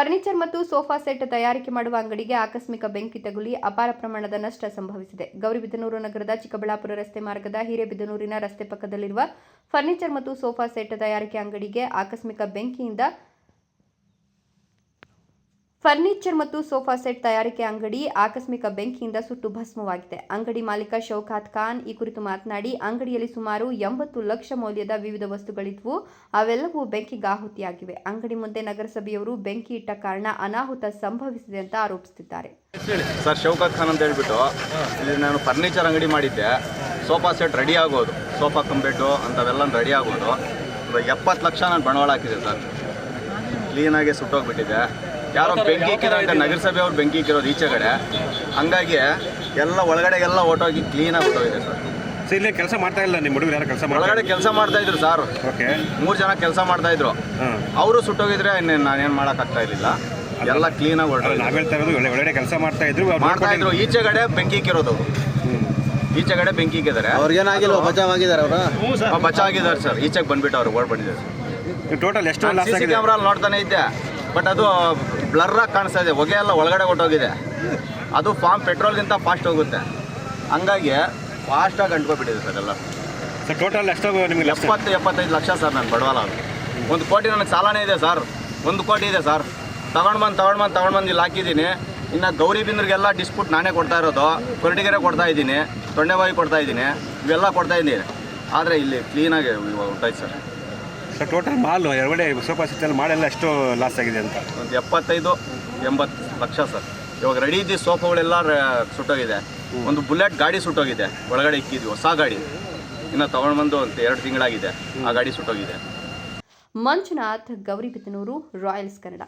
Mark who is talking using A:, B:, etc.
A: Furniture ಮತ್ತು sofa set ತಯಾರಿಕೆ ಮಾಡುವ ಅಂಗಡಿಗೆ ಆಕಸ್ಮಿಕ ಬೆಂಕಿ ತಗುಲಿ ಅಪಾರ ಪ್ರಮಾಣದ ನಷ್ಟ ಸಂಭವಿಸಿದೆ. ಗೌರಿಬಿದನೂರು ನಗರದ ಚಿಕ್ಕಬಳ್ಳಾಪುರ ರಸ್ತೆ ಮಾರ್ಗದ ಹಿರೇಬಿದನೂರಿನ ರಸ್ತೆ ಪಕ್ಕದಲ್ಲಿರುವ ಫರ್ನಿಚರ್ ಮತ್ತು ಸೋಫಾ ಸೆಟ್ ತಯಾರಿಕೆ ಅಂಗಡಿಗೆ ಆಕಸ್ಮಿಕ ಬೆಂಕಿಯಿಂದ ಫರ್ನಿಚರ್ ಮತ್ತು ಸೋಫಾ ಸೆಟ್ ತಯಾರಿಕೆ ಅಂಗಡಿ ಆಕಸ್ಮಿಕ ಬೆಂಕಿಯಿಂದ ಸುಟ್ಟು ಭಸ್ಮವಾಗಿದೆ. ಅಂಗಡಿ ಮಾಲೀಕ ಶೌಖಾತ್ ಖಾನ್ ಈ ಕುರಿತು ಮಾತನಾಡಿ, ಅಂಗಡಿಯಲ್ಲಿ ಸುಮಾರು ಎಂಬತ್ತು ಲಕ್ಷ ಮೌಲ್ಯದ ವಿವಿಧ ವಸ್ತುಗಳಿದ್ವು. ಅವೆಲ್ಲವೂ ಬೆಂಕಿಗಾಹುತಿಯಾಗಿವೆ ಅಂಗಡಿ ಮುಂದೆ ನಗರಸಭೆಯವರು ಬೆಂಕಿ ಇಟ್ಟ ಕಾರಣ ಅನಾಹುತ ಸಂಭವಿಸಿದೆ ಅಂತ ಆರೋಪಿಸುತ್ತಿದ್ದಾರೆ.
B: ಸರ್, ಶೌಕತ್ ಖಾನ್ ಅಂತ ಹೇಳ್ಬಿಟ್ಟು ಇಲ್ಲಿ ನಾನು ಫರ್ನಿಚರ್ ಅಂಗಡಿ ಮಾಡಿದ್ದೆ. ಸೋಫಾ ಸೆಟ್ ರೆಡಿ ಆಗೋದು. ಸೋಫಾ ಕಂಬೆಡ್ಡು ಅಂಥವೆಲ್ಲ ರೆಡಿ ಆಗೋದು. ಎಪ್ಪತ್ತು ಲಕ್ಷ ನಾನು ಬಂಡವಾಳ ಹಾಕಿದೆ ಸರ್. ಕ್ಲೀನಾಗಿ ಸುಟ್ಟೋಗ್ಬಿಟ್ಟಿದೆ ಯಾರೋ ಬೆಂಕಿ ಇಕ್ಕಿದಂತೆ ನಗರಸಭೆ ಅವ್ರು ಬೆಂಕಿ ಇಕ್ಕಿರೋದು ಈಚೆಗಡೆ ಹಂಗಾಗಿ ಎಲ್ಲ ಒಳಗಡೆಗೆಲ್ಲ ಓಟೋಗಿ ಕ್ಲೀನಾಗಿ ಹೊಟ್ಟೋಗಿದೆ ಸರ್.
C: ಸೊ ಇಲ್ಲೇ ಕೆಲಸ ಮಾಡ್ತಾ ಇಲ್ಲ ನಿಮ್ಮ ಹುಡುಗರು ಯಾರು ಕೆಲಸ
B: ಒಳಗಡೆ ಕೆಲಸ ಮಾಡ್ತಾ ಇದ್ರು ಸರ್.
C: ಓಕೆ.
B: ಮೂರು ಜನ ಕೆಲಸ ಮಾಡ್ತಾ ಇದ್ರು. ಅವರು ಸುಟ್ಟೋಗಿದ್ರೆ ಇನ್ನೇನು ನಾನೇನು ಮಾಡೋಕ್ಕಾಗ್ತಾ ಇರಲಿಲ್ಲ. ಎಲ್ಲ ಕ್ಲೀನಾಗಿ ಆಗಿ
C: ನಾವ್ ಹೇಳ್ತಾ ಇರೋದು ಒಳ್ಳೆ ಒಳಗಡೆ ಕೆಲಸ ಮಾಡ್ತಾ ಇದ್ರು ಅವ್ರು
B: ಮಾಡ್ತಾ ಇದ್ರು. ಈಚೆಗಡೆ ಬೆಂಕಿ ಇಕ್ಕಿರೋದು. ಈಚೆಗಡೆ ಬೆಂಕಿ ಇಕ್ಕಿದ್ದಾರೆ
D: ಅವ್ರಿಗೇನಾಗಿಲ್ಲ ಬಚಾವ್ ಆಗಿದ್ದಾರೆ ಅವರು?
B: ಬಚಾಗಿದ್ದಾರೆ ಸರ್. ಈಚೆಗೆ ಬಂದ್ಬಿಟ್ಟು ಅವ್ರು ಓಡ್ ಬಂದಿದ್ದಾರೆ
C: ಟೋಟಲ್ ಎಷ್ಟು
B: ಕ್ಯಾಮ್ರಾ ನೋಡ್ತಾನೆ ಇದ್ದೆ. ಬಟ್ ಅದು ಬ್ಲರ್ ಆಗಿ ಕಾಣಿಸ್ತಾ ಇದೆ. ಹೊಗೆ ಎಲ್ಲ ಒಳಗಡೆ ಹೊಟ್ಟೋಗಿದೆ ಅದು ಫಾರ್ಮ್ ಪೆಟ್ರೋಲ್ಗಿಂತ ಫಾಸ್ಟ್ ಹೋಗುತ್ತೆ. ಹಂಗಾಗಿ ಫಾಸ್ಟಾಗಿ ಅಂಟ್ಕೊಬಿಟ್ಟಿದೆ ಸರ್ ಎಲ್ಲ.
C: ಸರ್ ಟೋಟಲ್ ಎಷ್ಟು ನಿಮಗೆ
B: ಎಪ್ಪತ್ತು ಎಪ್ಪತ್ತೈದು ಲಕ್ಷ ಸರ್ ನಾನು ಬಡವಲ್ಲ ಅದು. ಒಂದು ಕೋಟಿ ನನಗೆ ಸಾಲನೇ ಇದೆ ಸರ್. ಒಂದು ಕೋಟಿ ಇದೆ ಸರ್. ತಗೊಂಡು ಬಂದು ತಗೊಂಡು ಬಂದು ತಗೊಂಡು ಬಂದು ಇಲ್ಲಿ ಹಾಕಿದ್ದೀನಿ. ಇನ್ನು ಗೌರಿ ಬಿಂದ್ರಿಗೆಲ್ಲ ಡಿಸ್ಪ್ಯೂಟ್ ನಾನೇ ಕೊಡ್ತಾ ಇರೋದು. ಕೊರಟಿಗೆರೆ ಕೊಡ್ತಾ ಇದ್ದೀನಿ. ತೊಂಡೆಬಾಯಿ ಕೊಡ್ತಾ ಇದ್ದೀನಿ. ಇವೆಲ್ಲ ಕೊಡ್ತಾ ಇದ್ದೀನಿ. ಆದರೆ ಇಲ್ಲಿ ಕ್ಲೀನಾಗಿ ಉಂಟಾಯ್ತು ಸರ್.
C: ಸೊ ಟೋಟಲ್ ಮಾಲ್ ಎರಡೆ ಸೋಫಾ ಸೆಟ್ ಮಾಡೆಲ್ಲ ಎಷ್ಟು ಲಾಸ್ ಆಗಿದೆ ಅಂತ.
B: ಒಂದು ಎಪ್ಪತ್ತೈದು ಎಂಬತ್ತು ಲಕ್ಷ ಸರ್. ಇವಾಗ ರೆಡಿ ಇದ್ದ ಸೋಫಾಗಳೆಲ್ಲ ಸುಟ್ಟೋಗಿದೆ. ಒಂದು ಬುಲೆಟ್ ಗಾಡಿ ಸುಟ್ಟೋಗಿದೆ. ಒಳಗಡೆ ಇಕ್ಕಿದ್ವಿ ಹೊಸ ಗಾಡಿ. ಇನ್ನು ತಗೊಂಡು ಬಂದು ಒಂದು ಎರಡು ತಿಂಗಳಾಗಿದೆ. ಆ ಗಾಡಿ ಸುಟ್ಟೋಗಿದೆ.
A: ಮಂಜುನಾಥ್ ಗೌರಿಬಿದನೂರು ರಾಯಲ್ಸ್ ಕನ್ನಡ.